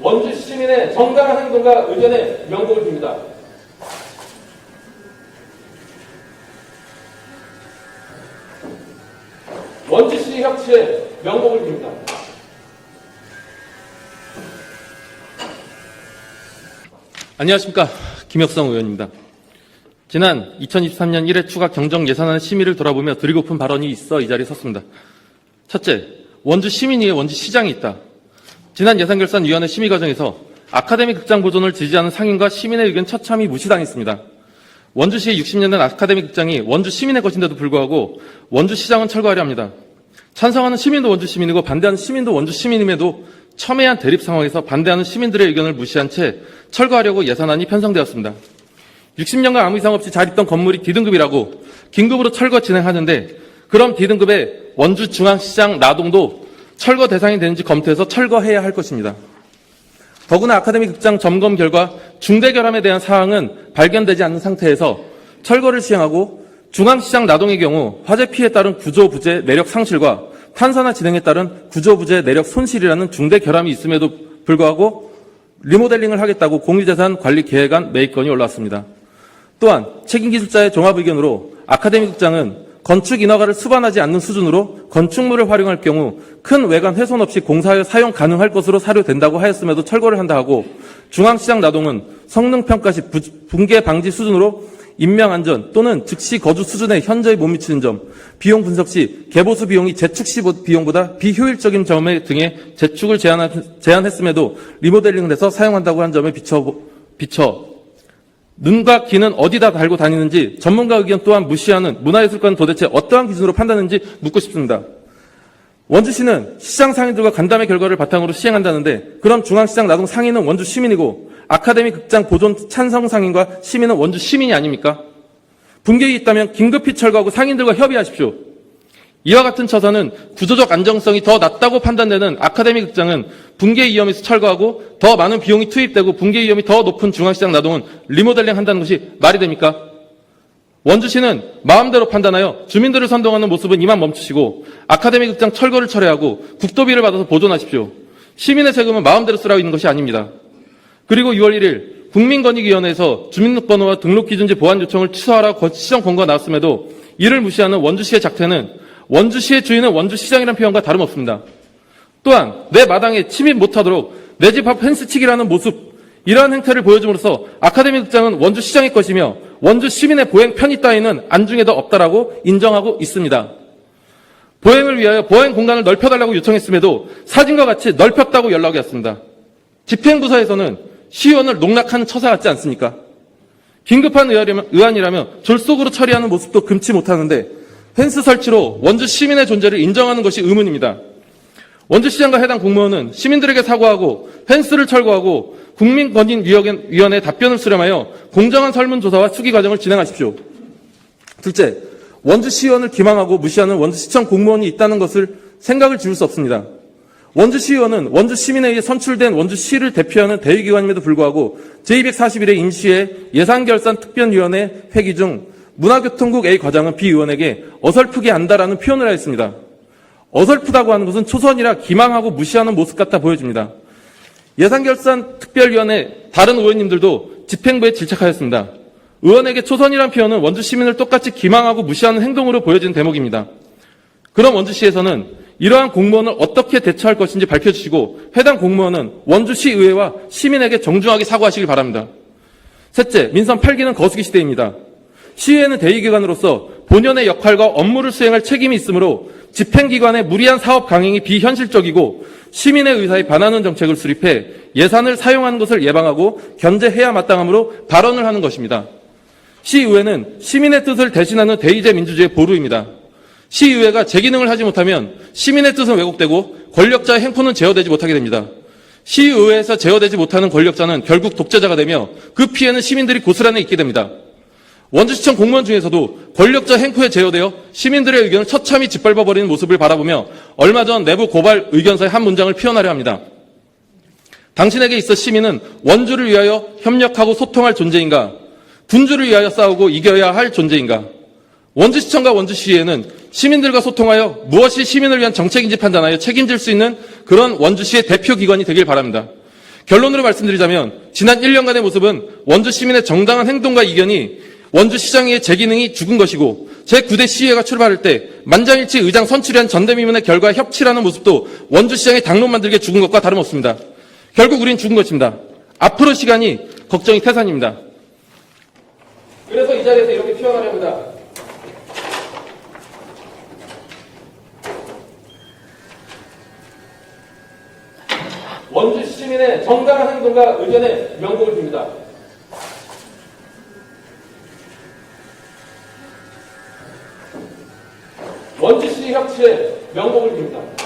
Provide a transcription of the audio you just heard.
원주 시민의 정당한 행동과 의견에 명복을 빕니다. 원주시 협치에 명복을 빕니다. 안녕하십니까. 김혁성 의원입니다. 지난 2023년 1회 추가 경정 예산안의 심의를 돌아보며 드리고픈 발언이 있어 이 자리에 섰습니다. 첫째, 원주 시민 위에 원주 시장이 있다. 지난 예산결산위원회 심의 과정에서 아카데미 극장 보존을 지지하는 상인과 시민의 의견 처참히 무시당했습니다. 원주시의 60년 된 아카데미 극장이 원주 시민의 것인데도 불구하고 원주 시장은 철거하려 합니다. 찬성하는 시민도 원주 시민이고 반대하는 시민도 원주 시민임에도 첨예한 대립 상황에서 반대하는 시민들의 의견을 무시한 채 철거하려고 예산안이 편성되었습니다. 60년간 아무 이상 없이 잘 있던 건물이 D등급이라고 긴급으로 철거 진행하는데 그럼 D등급의 원주 중앙시장 나동도 철거 대상이 되는지 검토해서 철거해야 할 것입니다. 더구나 아카데미 극장 점검 결과 중대 결함에 대한 사항은 발견되지 않는 상태에서 철거를 시행하고 중앙시장 나동의 경우 화재 피해에 따른 구조 부재 내력 상실과 탄산화 진행에 따른 구조 부재 내력 손실이라는 중대 결함이 있음에도 불구하고 리모델링을 하겠다고 공유재산 관리 계획안 매입건이 올라왔습니다. 또한 책임 기술자의 종합 의견으로 아카데미 극장은 건축 인허가를 수반하지 않는 수준으로 건축물을 활용할 경우 큰 외관 훼손 없이 공사하여 사용 가능할 것으로 사료된다고 하였음에도 철거를 한다 하고 중앙시장 나동은 성능 평가 시 부- 붕괴 방지 수준으로 인명 안전 또는 즉시 거주 수준에 현저히 못 미치는 점, 비용 분석 시 개보수 비용이 재축 시 비용보다 비효율적인 점에 등의 재축을 제한, 제한했음에도 리모델링을 해서 사용한다고 한 점에 비춰, 비춰 눈과 귀는 어디다 달고 다니는지 전문가 의견 또한 무시하는 문화예술관은 도대체 어떠한 기준으로 판단하는지 묻고 싶습니다. 원주시는 시장 상인들과 간담회 결과를 바탕으로 시행한다는데 그럼 중앙시장 나동 상인은 원주 시민이고 아카데미 극장 보존 찬성 상인과 시민은 원주 시민이 아닙니까? 붕괴이 있다면 긴급히 철거하고 상인들과 협의하십시오. 이와 같은 처사는 구조적 안정성이 더 낮다고 판단되는 아카데미 극장은 붕괴 위험에서 철거하고 더 많은 비용이 투입되고 붕괴 위험이 더 높은 중앙시장 나동은 리모델링 한다는 것이 말이 됩니까? 원주시는 마음대로 판단하여 주민들을 선동하는 모습은 이만 멈추시고 아카데미 극장 철거를 철회하고 국도비를 받아서 보존하십시오. 시민의 세금은 마음대로 쓰라고 있는 것이 아닙니다. 그리고 6월 1일 국민권익위원회에서 주민등록번호와 등록기준지 보완 요청을 취소하라 시정 권고가 나왔음에도 이를 무시하는 원주시의 작태는 원주시의 주인은 원주시장이라는 표현과 다름없습니다. 또한 내 마당에 침입 못하도록 내 집 앞 펜스치기라는 모습 이러한 행태를 보여줌으로써 아카데미 극장은 원주시장의 것이며 원주 시민의 보행 편의 따위는 안중에도 없다라고 인정하고 있습니다. 보행을 위하여 보행 공간을 넓혀달라고 요청했음에도 사진과 같이 넓혔다고 연락이 왔습니다. 집행부서에서는 시의원을 농락하는 처사 같지 않습니까? 긴급한 의안이라면, 졸속으로 처리하는 모습도 금치 못하는데 펜스 설치로 원주 시민의 존재를 인정하는 것이 의문입니다. 원주시장과 해당 공무원은 시민들에게 사과하고 펜스를 철거하고 국민권익위원회 답변을 수렴하여 공정한 설문조사와 수기 과정을 진행하십시오. 둘째, 원주시의원을 기망하고 무시하는 원주시청 공무원이 있다는 것을 생각을 지울 수 없습니다. 원주시의원은 원주시민에 의해 선출된 원주시를 대표하는 대의기관임에도 불구하고 제241회 임시회 예산결산특별위원회 회기 중 문화교통국 A 과장은 B 의원에게 어설프게 안다라는 표현을 하였습니다. 어설프다고 하는 것은 초선이라 기망하고 무시하는 모습 같아 보여집니다. 예산결산 특별위원회 다른 의원님들도 집행부에 질책하였습니다. 의원에게 초선이란 표현은 원주 시민을 똑같이 기망하고 무시하는 행동으로 보여지는 대목입니다. 그럼 원주시에서는 이러한 공무원을 어떻게 대처할 것인지 밝혀주시고 해당 공무원은 원주시 의회와 시민에게 정중하게 사과하시길 바랍니다. 셋째, 민선 8기는 거수기 시대입니다. 시의회는 대의기관으로서 본연의 역할과 업무를 수행할 책임이 있으므로 집행기관의 무리한 사업 강행이 비현실적이고 시민의 의사에 반하는 정책을 수립해 예산을 사용하는 것을 예방하고 견제해야 마땅하므로 발언을 하는 것입니다. 시의회는 시민의 뜻을 대신하는 대의제 민주주의의 보루입니다. 시의회가 제 기능을 하지 못하면 시민의 뜻은 왜곡되고 권력자의 행포는 제어되지 못하게 됩니다. 시의회에서 제어되지 못하는 권력자는 결국 독재자가 되며 그 피해는 시민들이 고스란히 있게 됩니다. 원주시청 공무원 중에서도 권력자 행포에 제어되어 시민들의 의견을 처참히 짓밟아버리는 모습을 바라보며 얼마 전 내부 고발 의견서의 한 문장을 표현하려 합니다. 당신에게 있어 시민은 원주를 위하여 협력하고 소통할 존재인가? 군주를 위하여 싸우고 이겨야 할 존재인가? 원주시청과 원주시에는 시민들과 소통하여 무엇이 시민을 위한 정책인지 판단하여 책임질 수 있는 그런 원주시의 대표 기관이 되길 바랍니다. 결론으로 말씀드리자면 지난 1년간의 모습은 원주 시민의 정당한 행동과 이견이 원주 시장의 재기능이 죽은 것이고 제9대 시위회가 출발할 때 만장일치 의장 선출한 전대미문의 결과 협치라는 모습도 원주 시장의 당론 만들기에 죽은 것과 다름없습니다. 결국 우린 죽은 것입니다. 앞으로 시간이 걱정이 태산입니다. 그래서 이 자리에서 이렇게 표현하려 합니다. 원주 시민의 정당한 행동과 의견에 명복을 빕니다. 원주시 협치에 명복을 빕니다.